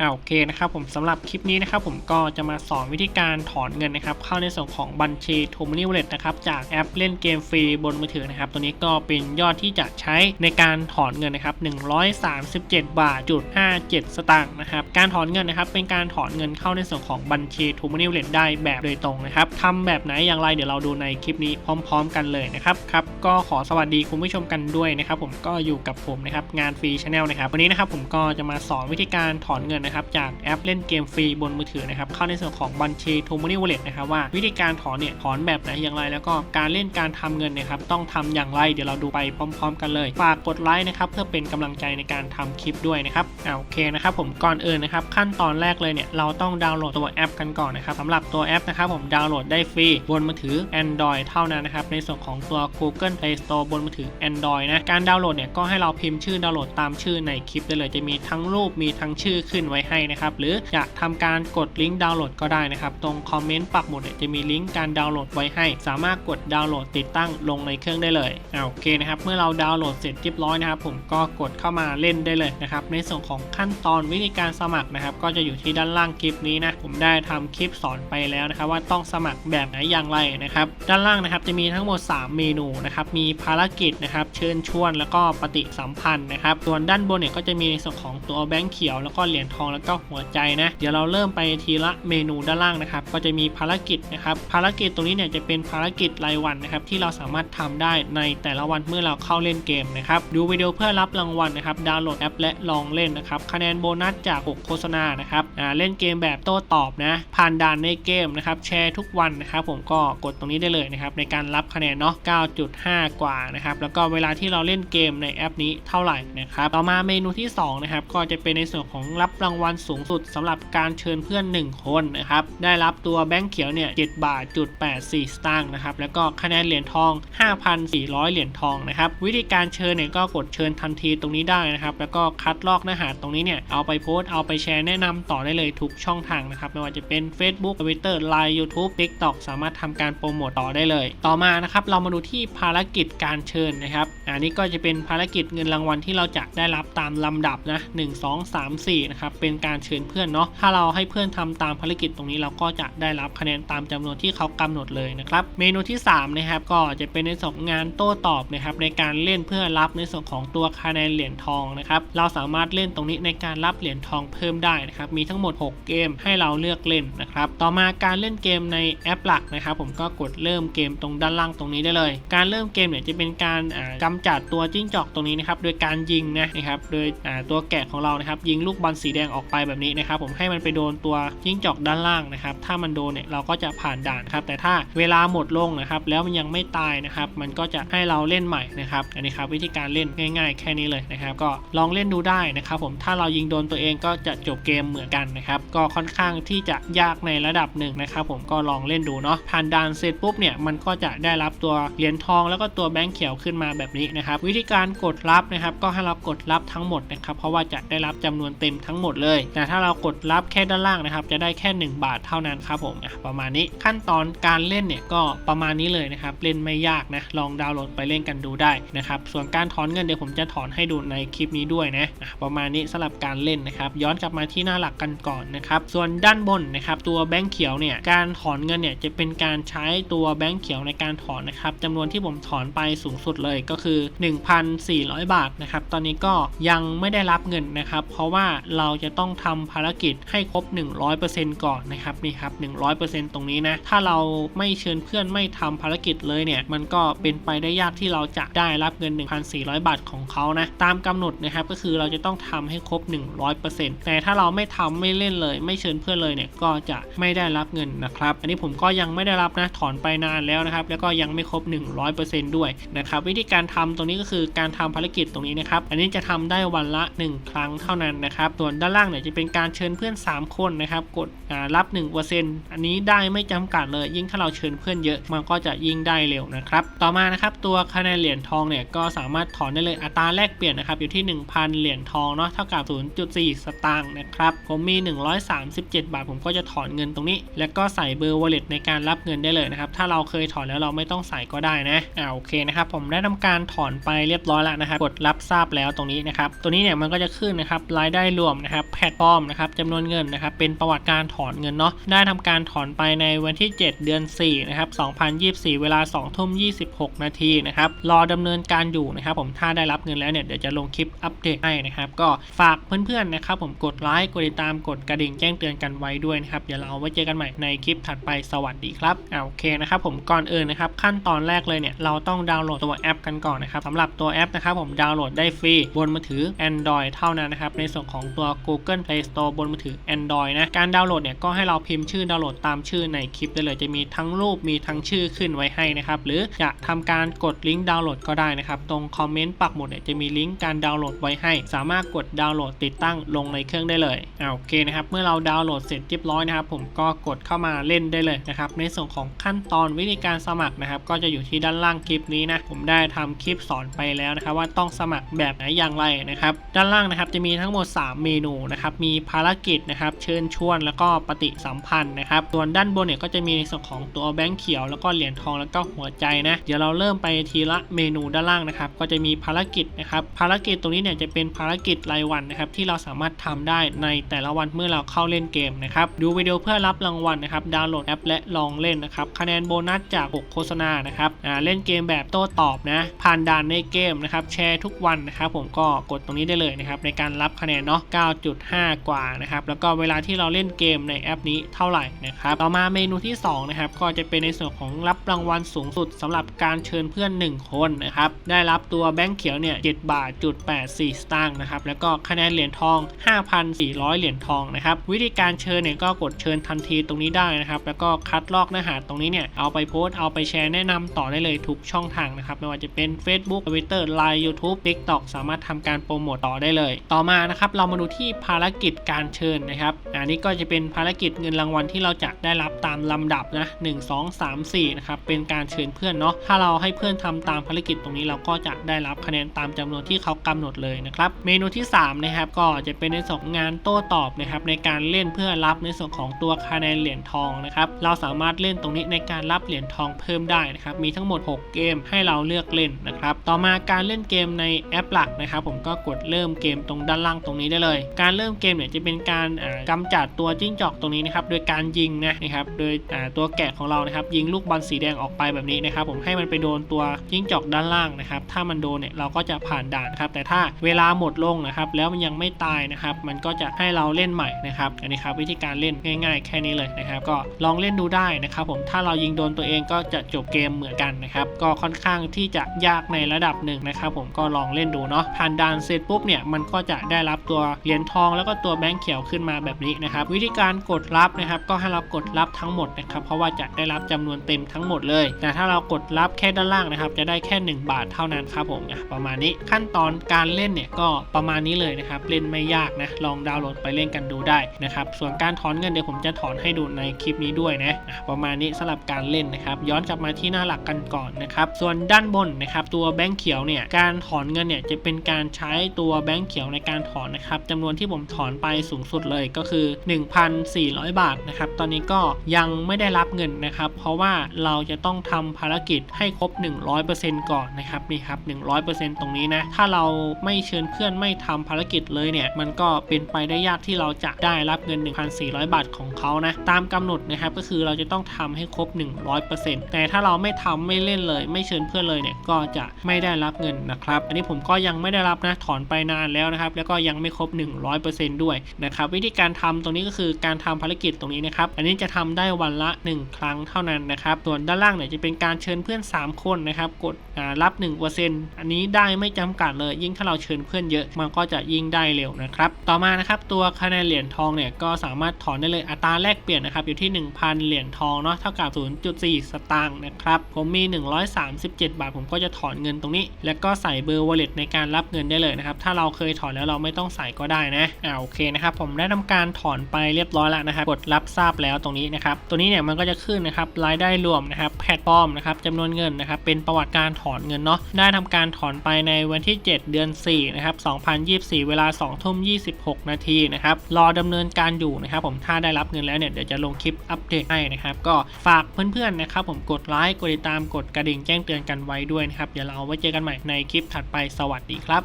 อ่าโอเคนะครับผมสำหรับคลิปนี้นะครับผมก็จะมาสอนวิธีการถอนเงินนะครับเข้าในส่วนของบัญชี t o m o n y Wallet นะครับจากแอปเล่นเกมฟรีบนมือถือนะครับตัวนี้ก็เป็นยอดที่จะใช้ในการถอนเงินนะครับ137 บาทจุด57 สตางค์นะครับการถอนเงินนะครับเป็นการถอนเงินเข้าในส่วนของบัญชี t o m o n y Wallet ได้แบบโดยตรงนะครับทำแบบไหนอย่างไรเดี๋ยวเราดูในคลิปนี้พร้อม ๆ กันเลยนะครับครับก็ขอสวัสดีคุณผู้ชมกันด้วยนะครับผมก็อยู่กับผมนะครับงานฟรีชาแนลนะครับวันนี้นะครับผมก็จะมาสอนวิธีการถอนเงินนะครับจากแอปเล่นเกมฟรีบนมือถือนะครับเข้าในส่วนของบัญชี t o m o n y Wallet นะครับว่าวิธีการถอนเนี่ยถอนแบบไหนอย่างไร แล้วก็การเล่นการทำเงินนะครับต้องทำอย่างไรเดี๋ยวเราดูไปพร้อม ๆ กันเลย ฝากกดไลค์นะครับเพื่อเป็นกำลังใจในการทำคลิปด้วยนะครับอ่าโอเคนะครับผมก่อนอื่นนะครับขั้นตอนแรกเลยเนี่ยเราต้องดาวน์โหลดตัวแอปกันก่อนนะครับสำหรับตัวแอปนะครับผมดาวน์โหลดได้ฟรีบนมือถือ Android เท่านั้นนะครับในส่วนของตัว Google Play Store บนมือถือ Android นะการดาวน์โหลดเนี่ยก็ให้เราพิมพ์ชื่อดาวน์โหลดตามชื่อในคลิปได้เลยจะมีทั้งรูปมีทั้งชื่อขึ้นไว้ให้นะครับ หรืออยากทำการกดลิงก์ดาวน์โหลดก็ได้นะครับ ตรงคอมเมนต์ปักหมุดเนี่ยจะมีลิงก์การดาวน์โหลดไว้ให้ สามารถกดดาวน์โหลดติดตั้งลงในเครื่องได้เลยอ่าโอเคนะครับ เมื่อเราดาวน์โหลดเสร็จเรียบร้อยนะครับ ผมก็กดเข้ามาเล่นได้เลยนะครับ ในส่วนของขั้นตอนวิธีการสมัครนะครับ ก็จะอยู่ที่ด้านล่างคลิปนี้นะ ผมได้ทำคลิปสอนไปแล้วนะครับ ว่าต้องสมัครแบบไหนอย่างไรนะครับ ด้านล่างนะครับจะมีทั้งหมด 3 เมนูนะครับ มีภารกิจนะครับ เชิญชวนแล้วก็ปฏิสัมพันธ์นะครับ ส่วนด้านบนเนี่ยก็จะมีในส่วนของตัวแบงค์เขียวแล้วก็เหรียญทองแล้วก็หัวใจนะ เดี๋ยวเราเริ่มไปทีละเมนูด้านล่างนะครับ ก็จะมีภารกิจนะครับ ภารกิจตรงนี้เนี่ยจะเป็นภารกิจรายวันนะครับที่เราสามารถทำได้ในแต่ละวันเมื่อเราเข้าเล่นเกมนะครับ ดูวิดีโอเพื่อรับรางวัลนะครับ ดาวน์โหลดแอปและลองเล่นนะครับ คะแนนโบนัสจาก6โฆษณานะครับ อ่า เล่นเกมแบบโต้ตอบนะ ผ่านด่านในเกมนะครับ แชร์ทุกวันนะครับ ผมก็กดตรงนี้ได้เลยนะครับ ในการรับคะแนนเนาะ 9.5 กว่านะครับ แล้วก็เวลาที่เราเล่นเกมในแอปนี้เท่าไหร่นะครับ ต่อมาเมนูที่สองนะครับ ก็จะเป็นในส่วนของรับรางวัลสูงสุดสำหรับการเชิญเพื่อน 1 คนนะครับ ได้รับตัวแบงค์เขียวเนี่ย7บาทจุด84 สตางค์นะครับ แล้วก็คะแนนเหรียญทอง 5,400 เหรียญทองนะครับ วิธีการเชิญเนี่ยก็กดเชิญทันทีตรงนี้ได้นะครับ แล้วก็คัดลอกเนื้อหาตรงนี้เนี่ย เอาไปโพสต์ เอาไปแชร์แนะนำต่อได้เลยทุกช่องทางนะครับ ไม่ว่าจะเป็น Facebook Twitter Line YouTube TikTok สามารถทำการโปรโมตต่อได้เลย ต่อมานะครับ เรามาดูที่ภารกิจการเชิญนะครับ อันนี้ก็จะเป็นภารกิจเงินรางวัลที่เราจะได้รับตามลำดับนะ 1 2 3 4 นะครับเป็นการเชิญเพื่อนเนาะถ้าเราให้เพื่อนทำตามภารกิจตรงนี้เราก็จะได้รับคะแนนตามจำนวนที่เขากำหนดเลยนะครับเมนูที่3นะครับก็จะเป็นในส่วนงงานโต้ตอบนะครับในการเล่นเพื่อรับในส่วนของตัวคะแนนเหรียญทองนะครับเราสามารถเล่นตรงนี้ในการรับเหรียญทองเพิ่มได้นะครับมีทั้งหมด 6 เกมให้เราเลือกเล่นนะครับต่อมาการเล่นเกมในแอปหลักนะครับผมก็กดเริ่มเกมตรงด้านล่างตรงนี้ได้เลย การเริ่มเกมเนี่ยจะเป็นการอ่ากำจัดตัวจิ้งจอกตรงนี้นะครับโดยการยิงนะนะครับโดยตัวแกะของเรานะครับยิงลูกบอลสีแดงออกไปแบบนี้นะครับผมให้มันไปโดนตัวจิ้งจอกด้านล่างนะครับ ถ้ามันโดนเนี่ยเราก็จะผ่านด่านครับ แต่ถ้าเวลาหมดลงนะครับ แล้วมันยังไม่ตายนะครับ มันก็จะให้เราเล่นใหม่นะครับ อันนี้ครับวิธีการเล่นง่าย ๆ แค่นี้เลยนะครับ ก็ลองเล่นดูได้นะครับผมถ้าเรายิงโดนตัวเองก็จะจบเกมเหมือนกันนะครับ ก็ค่อนข้างที่จะยากในระดับหนึ่งนะครับ ผมก็ลองเล่นดูเนาะผ่านด่านเสร็จปุ๊บเนี่ยมันก็จะได้รับตัวเหรียญทองแล้วก็ตัวแบงค์เขียวขึ้นมาแบบนี้นะครับ วิธีการกดรับนะครับ ก็ให้เรากดรับทั้งหมดนะครับ เพราะว่าจะได้รับจำนวนเต็มทั้งหมดเลยแต่ถ้าเรากดรับแค่ด้านล่างนะครับ จะได้แค่ 1 บาทเท่านั้นครับผมอะประมาณนี้ขั้นตอนการเล่นเนี่ยก็ประมาณนี้เลยนะครับ เล่นไม่ยากนะ ลองดาวน์โหลดไปเล่นกันดูได้นะครับ ส่วนการถอนเงินเดี๋ยวผมจะถอนให้ดูในคลิปนี้ด้วยนะอะประมาณนี้สำหรับการเล่นนะครับ ย้อนกลับมาที่หน้าหลักกันก่อนนะครับ ส่วนด้านบนนะครับตัวแบงค์เขียวเนี่ยการถอนเงินเนี่ยจะเป็นการใช้ตัวแบงค์เขียวในการถอนนะครับจำนวนที่ผมถอนไปสูงสุดเลยก็คือ 1,400 บาทนะครับตอนนี้ก็ยังไม่ได้รับเงินนะครับ เพราะว่าเราจะต้องทำภารกิจให้ครบ 100%ก่อนนะครับนี่ครับ 100%ตรงนี้นะ ถ้าเราไม่เชิญเพื่อนไม่ทำภารกิจเลยเนี่ย มันก็เป็นไปได้ยากที่เราจะได้รับเงิน 1,400 บาทของเขานะ ตามกำหนดนะครับก็คือเราจะต้องทำให้ครบ 100%แต่ถ้าเราไม่ทำไม่เล่นเลย ไม่เชิญเพื่อนเลยเนี่ยก็จะไม่ได้รับเงินนะครับ อันนี้ผมก็ยังไม่ได้รับนะถอนไปนานแล้วนะครับ แล้วก็ยังไม่ครบ 100%ด้วยนะครับ วิธีการทำตรงนี้ก็คือการทำภารกิจตรงนี้นะครับ อันนี้จะทำได้วันละ 1 ครั้งเท่านั้นนะครับส่วนด้านล่างเนี่ยจะเป็นการเชิญเพื่อน 3 คนนะครับ กดอ่ารับ 1%อันนี้ได้ไม่จำกัดเลย ยิ่งถ้าเราเชิญเพื่อนเยอะมันก็จะยิ่งได้เร็วนะครับ ต่อมานะครับตัวคะแนนเหรียญทองเนี่ยก็สามารถถอนได้เลยอัตราแลกเปลี่ยนนะครับอยู่ที่ 1,000 เหรียญทองเนาะเท่ากับ 0.4 สตางค์นะครับผมมี 137 บาท ผมก็จะถอนเงินตรงนี้ แล้วก็ใส่เบอร์ wallet ในการรับเงินได้เลยนะครับถ้าเราเคยถอนแล้วเราไม่ต้องใส่ก็ได้นะอ่าโอเคนะครับผมได้ทำการถอนไปเรียบร้อยแล้วนะครับกดรับทราบแล้วตรงนี้นะครับตัวนี้เนี่ยมันก็จะขึ้นนะครับรายได้รวมนะครับแพลตฟอร์มนะครับจำนวนเงินนะครับเป็นประวัติการถอนเงินเนาะได้ทำการถอนไปในวันที่ 7 เดือน4นะครับ2024 เวลา2ทุ่ม26 นาทีนะครับรอดำเนินการอยู่นะครับผมถ้าได้รับเงินแล้วเนี่ยเดี๋ยวจะลงคลิปอัปเดตให้นะครับก็ฝากเพื่อนๆนะครับผมกดไลค์กดติดตามกดกระดิ่งแจ้งเตือนกันไว้ด้วยนะครับเดี๋ยวเราไว้เจอกันใหม่ในคลิปถัดไปสวัสดีครับอ่าโอเคนะครับผมก่อนอื่นนะครับขั้นตอนแรกเลยเนี่ยเราต้องดาวน์โหลดตัวแอปกันก่อนนะครับสำหรับตัวแอปนะครับผมดาวน์โหลดได้ฟรีบนมือถือ Android เท่านั้นนะครับในส่วนของตัว Google Play Store บนมือถือ Android นะ การดาวน์โหลดเนี่ยก็ให้เราพิมพ์ชื่อดาวน์โหลดตามชื่อในคลิปได้เลยจะมีทั้งรูปมีทั้งชื่อขึ้นไว้ให้นะครับ หรือจะทำการกดลิงก์ดาวน์โหลดก็ได้นะครับ ตรงคอมเมนต์ปักหมุดเนี่ยจะมีลิงก์การดาวน์โหลดไว้ให้ สามารถกดดาวน์โหลดติดตั้งลงในเครื่องได้เลยอ่าโอเคนะครับเมื่อเราดาวน์โหลดเสร็จเรียบร้อยนะครับ ผมก็กดเข้ามาเล่นได้เลยนะครับในส่วนของขั้นตอนวิธีการสมัครนะครับ ก็จะอยู่ที่ด้านล่างคลิปนี้นะผมได้ทำคลิปสอนไปแล้วนะครับ ว่าต้องสมัครแบบไหนอย่างไรนะครับ ด้านล่างนะครับจะมีทั้งหมด 3 เมนูนะครับมีภารกิจนะครับเชิญชวนแล้วก็ปฏิสัมพันธ์นะครับส่วนด้านบนเนี่ยก็จะมีในส่วนของตัวแบงค์เขียวแล้วก็เหรียญทองแล้วก็หัวใจนะเดี๋ยวเราเริ่มไปทีละเมนูด้านล่างนะครับก็จะมีภารกิจนะครับภารกิจตรงนี้เนี่ยจะเป็นภารกิจรายวันนะครับที่เราสามารถทำได้ในแต่ละวันเมื่อเราเข้าเล่นเกมนะครับดูวิดีโอเพื่อรับรางวัลนะครับดาวน์โหลดแอปและลองเล่นนะครับคะแนนโบนัสจาก6โฆษณานะครับอ่าเล่นเกมแบบโต้ตอบนะผ่านด่านในเกมนะครับแชร์ทุกวันนะครับผมก็กดตรงนี้ได้เลยนะครับในการรับคะแนนเนาะ9จุด9.5กว่านะครับแล้วก็เวลาที่เราเล่นเกมในแอปนี้เท่าไหร่นะครับต่อมาเมนูที่2นะครับก็จะเป็นในส่วนของรับรางวัลสูงสุดสำหรับการเชิญเพื่อน 1 คนนะครับได้รับตัวแบงค์เขียวเนี่ย7บาทจุด84 สตางค์นะครับแล้วก็คะแนนเหรียญทอง 5,400 เหรียญทองนะครับวิธีการเชิญเนี่ยก็กดเชิญทันทีตรงนี้ได้นะครับแล้วก็คัดลอกเนื้อหาตรงนี้เนี่ยเอาไปโพสต์เอาไปแชร์แนะนำต่อได้เลยทุกช่องทางนะครับไม่ว่าจะเป็น Facebook Twitter Line YouTube TikTok สามารถทำการโปรโมตต่อได้เลย ต่อมานะครับเรามาดูที่ภารกิจการเชิญนะครับ อันนี้ก็จะเป็นภารกิจเงินรางวัลที่เราจะได้รับตามลำดับนะ1 2 3 4นะครับ เป็นการเชิญเพื่อนเนาะ ถ้าเราให้เพื่อนทำตามภารกิจตรงนี้เราก็จะได้รับคะแนนตามจำนวนที่เขากำหนดเลยนะครับ เมนูที่3นะครับก็จะเป็นในส่วนของงานโต้ตอบนะครับในการเล่นเพื่อรับในส่วนของตัวคะแนนเหรียญทองนะครับ เราสามารถเล่นตรงนี้ในการรับเหรียญทองเพิ่มได้นะครับ มีทั้งหมด 6 เกมให้เราเลือกเล่นนะครับ ต่อมาการเล่นเกมในแอปหลักนะครับ ผมก็กดเริ่มเกมตรงด้านล่างตรงนี้ได้เลย การเริ่มเกมเนี่ยจะเป็นการอ่าจัดตัวจิ้งจอกตรงนี้นะครับโดยการยิงนะนะครับโดยตัวแกะของเรานะครับยิงลูกบอลสีแดงออกไปแบบนี้นะครับผมให้มันไปโดนตัวจิ้งจอกด้านล่างนะครับถ้ามันโดนเนี่ยเราก็จะผ่านด่านครับแต่ถ้าเวลาหมดลงนะครับแล้วมันยังไม่ตายนะครับมันก็จะให้เราเล่นใหม่นะครับอันนี้ครับวิธีการเล่นง่ายๆ แค่นี้เลยนะครับก็ลองเล่นดูได้นะครับผมถ้าเรายิงโดนตัวเองก็จะจบเกมเหมือนกันนะครับก็ค่อนข้างที่จะยากในระดับหนึ่งนะครับผมก็ลองเล่นดูเนาะผ่านด่านเสร็จปุ๊บเนี่ยมันก็จะได้รับตัวเหรียญทองแล้วก็ตัวแบงค์เขียวขึ้นมาแบบนี้นะครับ วิธีการกดรับนะครับ ก็ให้เรากดรับทั้งหมดนะครับ เพราะว่าจะได้รับจำนวนเต็มทั้งหมดเลย แต่ถ้าเรากดรับแค่ด้านล่างนะครับ จะได้แค่ 1 บาทเท่านั้นครับผมอะประมาณนี้ขั้นตอนการเล่นเนี่ยก็ประมาณนี้เลยนะครับ เล่นไม่ยากนะลองดาวน์โหลดไปเล่นกันดูได้นะครับ ส่วนการถอนเงินเดี๋ยวผมจะถอนให้ดูในคลิปนี้ด้วยนะอะประมาณนี้สำหรับการเล่นนะครับ ย้อนกลับมาที่หน้าหลักกันก่อนนะครับส่วนด้านบนนะครับตัวแบงค์เขียวเนี่ยการถอนเงินเนี่ยจะเป็นการใช้ตัวแบงค์เขียวในการถอนนะครับจำนวนที่ผมถอนไปสูงสุดเลยก็คือ 1,400 บาทนะครับ ตอนนี้ก็ยังไม่ได้รับเงินนะครับ เพราะว่าเราจะต้องทำภารกิจให้ครบ 100%ก่อนนะครับนี่ครับ 100%ตรงนี้นะ ถ้าเราไม่เชิญเพื่อนไม่ทำภารกิจเลยเนี่ย มันก็เป็นไปได้ยากที่เราจะได้รับเงิน 1,400 บาทของเขานะ ตามกำหนดนะครับก็คือเราจะต้องทำให้ครบ 100%แต่ถ้าเราไม่ทำไม่เล่นเลย ไม่เชิญเพื่อนเลยเนี่ยก็จะไม่ได้รับเงินนะครับ อันนี้ผมก็ยังไม่ได้รับนะถอนไปนานแล้วนะครับ แล้วก็ยังไม่ครบ 100ด้วยนะครับวิธีการทำตรงนี้ก็คือการทำภารกิจตรงนี้นะครับอันนี้จะทำได้วันละ 1 ครั้งเท่านั้นนะครับส่วนด้านล่างเนี่ยจะเป็นการเชิญเพื่อน 3 คนนะครับกด รับ 1%อันนี้ได้ไม่จำกัดเลย ยิ่งถ้าเราเชิญเพื่อนเยอะมันก็จะยิ่งได้เร็วนะครับ ต่อมานะครับตัวคะแนนเหรียญทองเนี่ยก็สามารถถอนได้เลยอัตราแลกเปลี่ยนนะครับอยู่ที่ 1,000 เหรียญทองเนาะเท่ากับ 0.4 สตางค์นะครับผมมี 137 บาท ผมก็จะถอนเงินตรงนี้ แล้วก็ใส่เบอร์ wallet ในการรับเงินได้เลยนะครับถ้าเราเคยถอนแล้วเราไม่ต้องใส่ก็ได้นะอ่าโอเคนะครับผมได้ทำการถอนไปเรียบร้อยแล้วนะครับกดรับทราบแล้วตรงนี้นะครับตัวนี้เนี่ยมันก็จะขึ้นนะครับรายได้รวมนะครับแพลตฟอร์มนะครับจำนวนเงินนะครับเป็นประวัติการถอนเงินเนาะได้ทำการถอนไปในวันที่ 7 เดือน4นะครับ2024 เวลา2ทุ่ม26 นาทีนะครับรอดำเนินการอยู่นะครับผมถ้าได้รับเงินแล้วเนี่ยเดี๋ยวจะลงคลิปอัปเดตให้นะครับก็ฝากเพื่อนๆนะครับผมกดไลค์กดติดตามกดกระดิ่งแจ้งเตือนกันไว้ด้วยนะครับเดี๋ยวเราไว้เจอกันใหม่ในคลิปถัดไปสวัสดีครับ